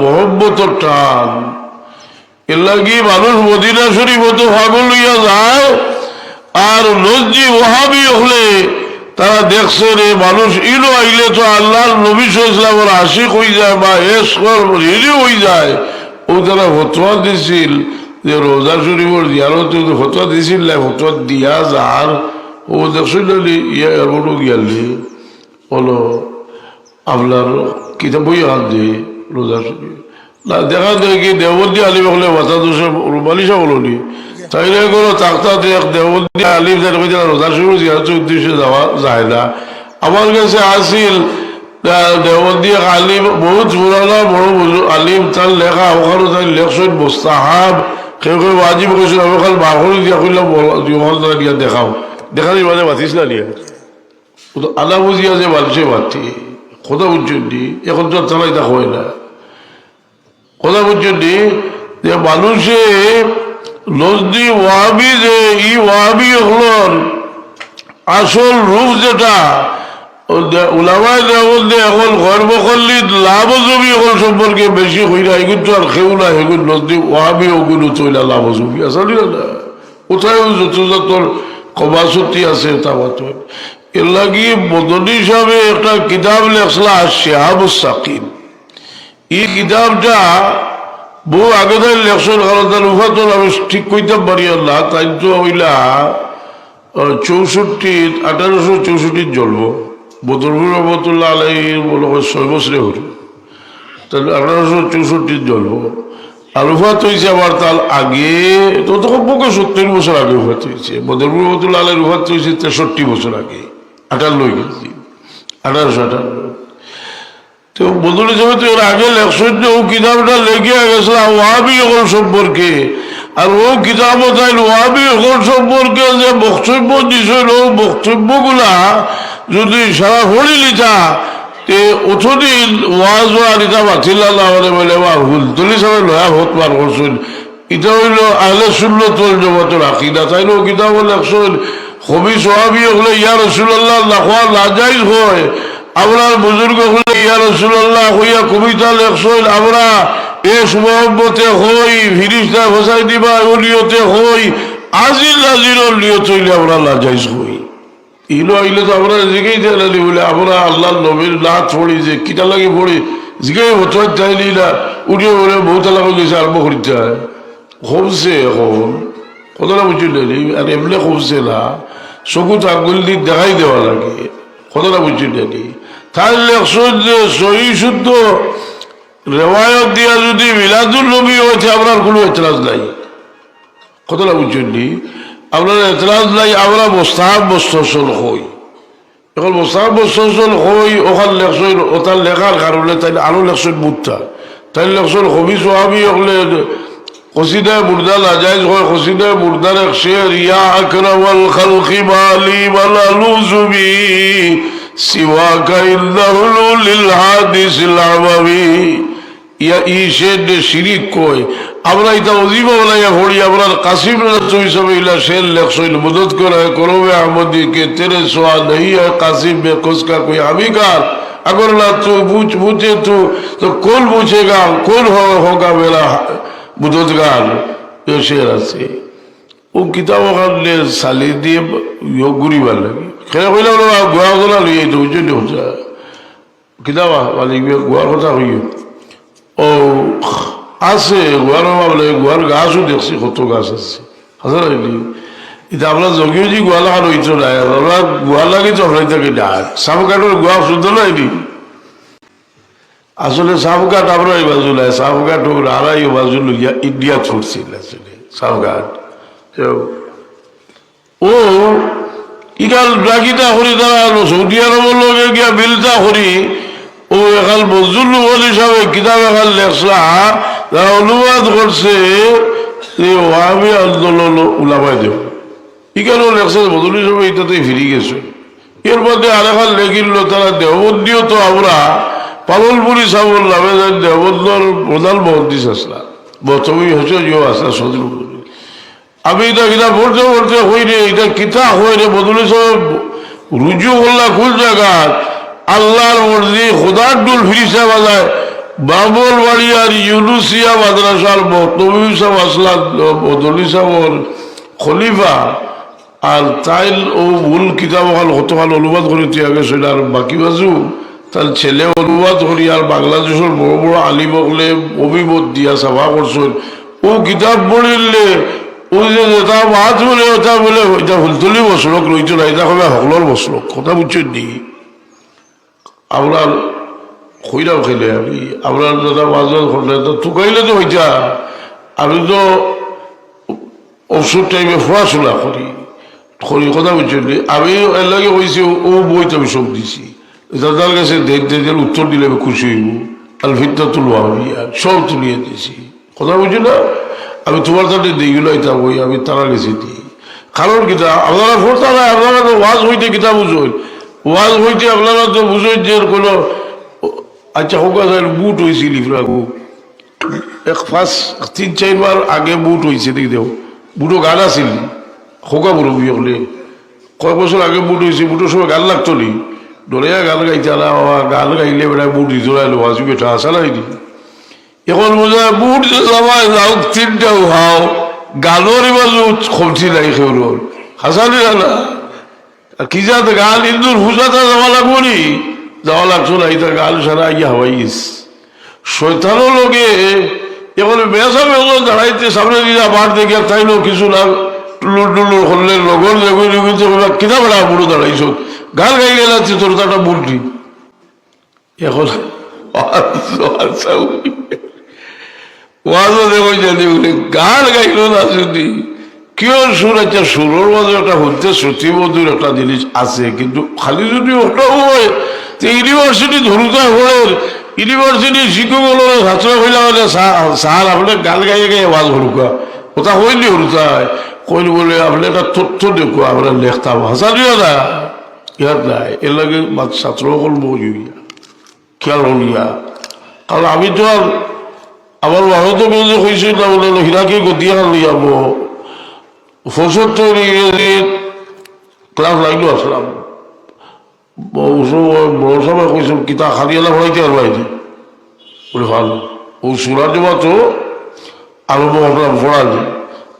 মহব্বতর টান। এর লাগি মানুষ মদিনা শরীফ হতো পাগল হইয়া যায়, আর নজি ওহাবি হলে তারা দেখছে রে, মানুষ ইলো আইলে তো আল্লাহর নবী ইসলামের আশিক হয়ে যায় বা এসকর হিরি হয়ে যায়। ও তারা ফতোয়া দিছিল যে রোজা শরীফের জিয়ারত ফতোয়া দিছিল না, ফতোয়া দিয়া যার। ও দেখছিল ইয়া এমনও গিয়ালি হলো আপনার কিতাব বই হাত দিয়ে রোজা দেখা যায় কি দেবন্দী আলিম হলে মাথা দোষে রুমালিশা বলনি। তাইলে কোনো তাক্তা দেখ দেবন্দী আলিম যেন কইতে রোজা শরীফ জিয়ারতের উদ্দেশ্যে যাওয়া যায় না। আমার কাছে আসিল দেবন্দী আলিম, বহুত পুরানা বড় আলিম, তার লেখা, ওখানে তাই লেখছেন মোস্তাহাব। কেউ কেউ ওয়াজিব কৈছিল আমি খাল বাহরি দিয়া কইলাম দিয়া দেখাও। দেখালি মানে মাতিস না নিয়ে? আলা বুঝিয়া যে মানুষে মাতি কথা বুঝছেন নি? এখন তো তারা এটা হয় না। কথা বুঝছেন নি? যে মানুষে নজদি ওয়াবি যে ই ওয়াবি হল আসল রূপ যেটা ওলামায় দেওয়ার এখন গর্ব করলি লাভ এখন সম্পর্কে বেশি হইরা এগুলো তো আর খেউ না এগুলো নদী ওয়াবি ওগুলো লাভ জমি আসলে না কোথায় যত যত আছে তা মাত্র। এর লাগি মদনী হিসাবে একটা কিতাব লেখলা শেহাব সাকিব এই কিতাবটা বহু আগে থেকে লেখছেন কারণ তার আমি ঠিক কইতে পারি না, তাই তো হইলা চৌষট্টি, আঠারোশো চৌষট্টির জন্ম। বদরপুর রহমতুল্লাহ আলাই মনে হয় ছয় বছরে হল তাহলে আঠারোশো চৌষট্টির জন্ম। আর উফাত হয়েছে আবার তার আগে তো তখন পক্ষে সত্তর বছর আগে উফাত হয়েছে বদরপুর রহমতুল্লাহ আলাই উফাত হয়েছে তেষট্টি বছর আগে। আটান্ন গেছি। আঠারোশো আটান্ন তো বদল হিসেবে তো এর আগে লেখছেন যে ও কিতাবটা লেগে গেছিল ওয়াবি হল সম্পর্কে, আর ও কিতাব তাই ওয়াবি হল সম্পর্কে যে বক্তব্য দিছিল ও বক্তব্যগুলা যদি সারা পড়ি লিখা, তে অথদিন ওয়াজ আর এটা বাতিল আল্লাহ বলে বা হুল তুলি সবাই লয়া হত পার করছেন। এটা হইল আহলে তোল জগতের আকিদা। তাই ও কিতাব লেখছেন হবি সোহাবি হলে ইয়া রসুল্লাহ লাখোয়া লাজাইজ হয়। আপনার বুজুর্গ হলে ইয়া রসুল্লাহ হইয়া কবিতা লেখছেন, আমরা এ মহব্বতে হই, ফিরিস্তা ফসাই দিবা অলিয়তে হই, আজিল আজিল অলিয়ত হইলে আমরা লাজাইজ হই। ইলো আইলে তো আমরা জিগেই দিলালি বলে, আমরা আল্লাহ নবীর নাচ পড়ি যে কিটা লাগে পড়ি, জিগেই হতো চাইলি না উঠে বলে বহুত লাগা গেছে আরম্ভ করতে হয়। কমছে এখন, কথাটা বুঝি নেই আর এমনি কমছে না। চকুত আঙ্গুল দিয়ে দেখাই দেওয়া লাগে। কথাটা বুঝি নেই তার লেখছেন যে সহি, শুদ্ধ রেওয়ায়ত দিয়া যদি মিলাদুল নবী হয়েছে, আপনার কোনো এতরাজ নাই। কথাটা বুঝছেন নি আপনার এতরাজ নাই, আমরা মোস্তাহাব বস্তসল হই। এখন মোস্তাহাব বস্তসল হই, ওখান লেখছেন ওটার লেখার কারণে তাই আরও লেখছেন মুদ্রা তাই লেখছেন হবি সোহাবি হলে قصيدة مردان عجائز هو قصيدة مردان الشعر يا أكرم الخلق مالي ولا لوز بي سواك إنه للحادث العموي ইয়া ই শেড শিরিক কই আমরা এটা অজিবা বলাইয়া ভরি আমরা কাসিম রাজু হিসাবে ইলা শের লেখছইল মদত করে করবে আহমদি কে তেরে সোয়া नहीं है कासिम में कुछ का कोई हमी कार अगर ना तू पूछ पूछे तू तो कौन पूछेगा कौन हो, होगा मेरा এ শের আছে। ও কিতাব ওখানে চালি দিয়ে ঘুরিবার লাগে। খেলা কইলে বলো গোয়া গোলা লই এই তো বুঝলি হচ্ছে কিতাব মানে গোয়ার কথা কইও। ও আছে গোয়ার বলে গোয়ার গাছও দেখছি, কত গাছ আছে। হাজার এটা আমরা জগিও যে গোয়া লাগা রইতো না আমরা গোয়া লাগি তো হয়ে থাকে ডাক সামকাটোর গোয়া শুদ্ধ নয়নি আসলে সাবঘাট আমরা এই বাজু নাই সাবঘাট ওর আড়াই বাজু লইয়া ইন্ডিয়া ছুটছিল আসলে সাবঘাট ও ইকাল ডাকিটা হরি তারা সৌদি আরবের লগে গিয়া বিলতা হরি, ও এখাল মজুল বল হিসাবে কিতাব এখাল লেখলা তারা অনুবাদ করছে যে ওয়াবি আন্দোলন উলামাই দেব। ইকালও লেখছে মজুল হিসাবে এটাতেই ফিরে গেছে। এর মধ্যে আরেখাল লেখিল, তারা দেবন্দীয় তো আমরা পাগলপুরি সাবল নামে দেবন্দর প্রধান মহাদিস আসলা। বর্তমানে হচ্ছে ইয়ে আসলা সদর আমি এটা কিতা পড়তে পড়তে হই রে, এটা কিতা হই রে বদলে সব রুজু করলা কোন জায়গা আল্লাহর মর্জি, খোদার ডুল ফিরিসা বাজায়। বাবর বাড়ি আর ইউনুসিয়া মাদ্রাসার মতনবী সাহেব আসলাম বদলি সাহেবর খলিফা। আর তাইল ও ভুল কিতাব হল হতকাল অনুবাদ করে দিয়া গেছিল আর বাকি বাজু। তার ছেলে অনুবাদ করি আর বাংলাদেশের বড় বড় আলিম হলে অভিমত দিয়া সভা করছেন। ও কিতাব এটা মাছ কথা আমি, আপনার দাদা বাজার করলে তো তুকাইলে তো হইতা। আমি তো ওষুধ টাইমে পড়াশোনা করি করি, কথা এর লাগে কইছি, ও বইতে আমি সব দিছি। দাদার কাছে দেখ দেখে উত্তর দিলে আমি খুশি হইব। তুলবা আমি আর সব তুলিয়ে দিছি কথা বুঝছি না? আমি তোমার তাতে দিইগুলো এটা বই আমি তারা গেছি দিই কারণ কিতা আপনারা পড়তা না আপনারা তো ওয়াজ হইতে কিতা বুঝোই? ওয়াজ হইতে আপনারা তো বুঝোই যে কোনো আচ্ছা হোক বুট হয়েছিল ইফরাকু এক পাঁচ তিন চারবার আগে বুট হয়েছে দেখি দেও বুটো গান আছিল খোকা মুরব্বী হলে। কয় বছর আগে বুট হয়েছে বুটের সময় গান লাগতো নি ডরিয়া গান গাইতে না বাবা গান গাইলে বেড়া বুট দিত না হাসি বেটা আসা এখন বোঝা বুট যে যাও, তিনটা উহাও গানোর বাজু খমছি নাই সেউর হাসানি না আর কি যাতে গান ইন্দুর হুজাতে যাওয়া লাগবো নি? যাওয়া লাগছো না এটা গান সারা ইয়া হওয়াই শৈতানও লোকে এখন বেসা বেসা দাঁড়াইতে সামনে দিয়ে আবার দেখে তাইলো কিছু না টুলুর টুলুর হলে লগর লেগুই লেগুইতে কিনা বেড়া বুড়ো দাঁড়াইছ। গান গাই গেলাচ্ছি তোর তো একটা বুলটি এখন ওয়াজও দেখো গান গাইল না কিয় সুর আচ্ছা সুরের মাঝে একটা হইতে শ্রুতি মধুর একটা জিনিস আছে, কিন্তু খালি যদি ওটা হয় তো ইউনিভার্সিটি ধরুতে হলে, ইউনিভার্সিটি শিক্ষক হলো ছাত্র হইলা হলে স্যার আপনি গান গাইয়ে গাইয়ে আওয়াজ হরুকা ওটা হইলি কইল বলে, আপনি একটা তথ্য দেখো, আমরা লেখতাম। হাসা দিও না। ইয়ার নাই এর লাগে ছাত্র সকল বই খেয়াল হলিয়া কারণ আমি তো আর আমার ভারতে বলতে হয়েছিল না বলে হীরাকে গতিয়া লিয়াব পঁচাত্তর ইংরেজির ক্লাস লাইনও আসলাম বড় সময় কইছিল কিতা খালিয়ালা পড়াইতে আর বাইরে বলে ভালো ও সুরা দেওয়া তো আরম্ভ করলাম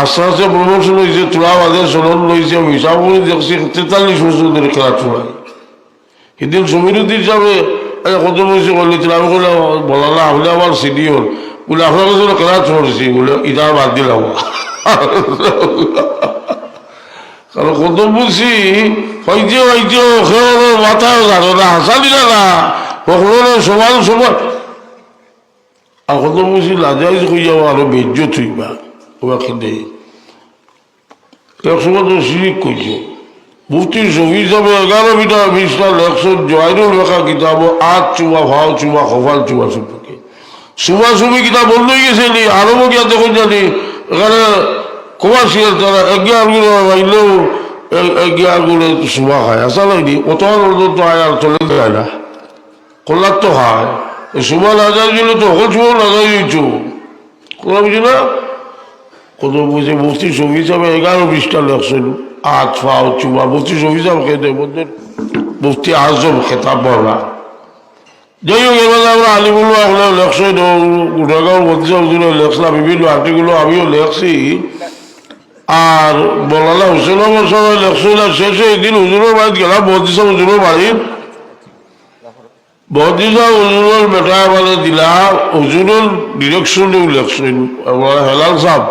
আস্তে আস্তে প্রমোশন হয়েছে তোরা বাদে সনদ লইছে হিসাব করে দেখছি তেতাল্লিশ বছর ধরে খেলা চড়াই সেদিন সমীরুদ্দিন সাহেবে কত বয়সে করলে আমি বলে বলা না আপনি আমার সিনিয়র। বলে, আপনার কাছে খেলা চড়ছি বলে, এটা বাদ দিলাম। কারণ কত বুঝছি হইতে হইতে খেয়ে মাথায় জানো না, হাসালি না না কখনো সমান সমান। আর কত বুঝছি লাজাই হয়ে যাব আরও বেজ্য থইবা ওরা খেতে একসময় তো শিরিক করছ মুফতির ছবি হিসাবে এগারো বিটা বিশটা লেখশন জয়নুল লেখা কিতাব আজ চুবা ভাও চুবা কপাল চুবা সম্পর্কে সুবা সুবি কিতাব বললেই গেছে নি আরও গিয়া দেখুন জানি এখানে কমার্শিয়াল তারা এগিয়ারগুলো বাইলেও এগিয়ারগুলো সুবা খায় আসা লাগনি অত তো আয় আর চলে যায় না কল্যাণ তো হয় সুবা না যায় তো হল সুবা না যায় দিচ্ছ কথা বুঝি না কত বুঝে মুফতি ছবি হিসাবে এগারো বিশটা লেখছেন আট ফাও চুবা মুফতি ছবি হিসাবে খেতে বলতেন মুফতি আজম খেতাব বলা যাই হোক, এবার আমরা আলিমুল্লাহ আমরা লেখছি গুটাগাঁও মধ্যে লেখছিলাম বিভিন্ন আর্টিগুলো আমিও লেখছি। আর বলালা হুসেন আমার সবাই লেখছিল শেষে একদিন হুজুরের বাড়িতে গেলাম বদিসা হুজুরের বাড়ির বদিসা হুজুরের বেটা মানে দিলা হুজুরের ডিরেকশনে লেখছেন হেলাল সাহেব।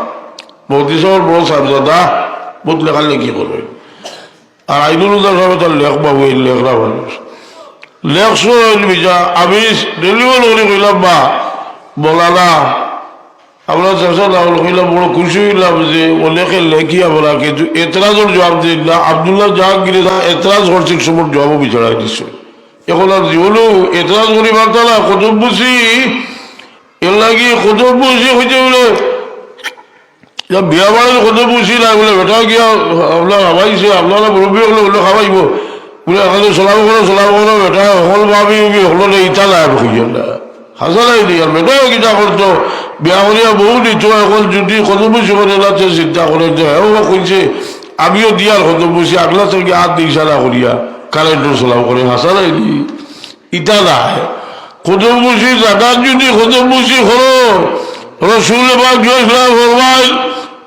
বদিসার বড় সাহেবজাদা বহুত লেখালেখি করবেন আর আইনুল উদ্দার সাহেব তার লেখ বাবু এই লেখরা মানুষ লেখছো বিজা আমি ডেলিভার করে কইলাম বা বলা না আমরা চেষ্টা হলো কইলাম, বড় খুশি হইলাম যে ও লেখে লেখি আমরা কিন্তু এতরাজের জবাব দিন না আবদুল্লাহ জাহাঙ্গীর এতরাজ করছে সময় জবাবও বিচারাই দিচ্ছে এখন আর জীবনও এতরাজ করি পারতাম না কত বুঝি এর লাগে কত বুঝি হইতে বলে বিয়া বাড়ির কত বুঝি না বলে, বেটা গিয়া আপনার খাবাইছে আপনারা মুরব্বী হলে হলে খাবাইব বলে এখানে চলাব করো চলাব করো বেটা, হল ভাবি হলো ইটা নাই খুঁজে না হাসা নাই নি আর বেটাও কিটা করতো বিয়া করিয়া বহু দিত এখন যদি কত বুঝি করে না চিন্তা করে হ্যাঁ কইছে আমিও দিয়ার কত বুঝি আগলা থেকে হাত দিয়ে ইশারা করিয়া কারেন্টও চলাব করে হাসা নাই নি ইটা নাই। খতম বসি জাকাত যদি খতম বসি করো রসুল পাক জয়সলা ফরমাই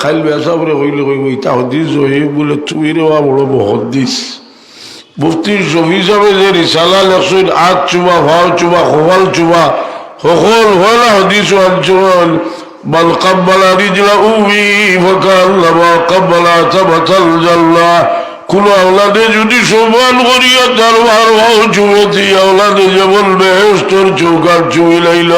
খাইল বেসা বলে কইলে কইব ইতা হদিস হই বলে তুমি রে বড় হদিস মুফতির শফি সাহেব যে রিসালা লেখছেন আজ চুমা ভাও চুমা খোয়াল চুমা সকল হল হদিস অঞ্চল بل قبل رجله فكلما قبل ثبت الجنة কোন আওলাদে যদি সমান করিয়া তার ভার ভাও চুমেছি আওলাদে যে বলবে তোর চৌকার চুমি লাইল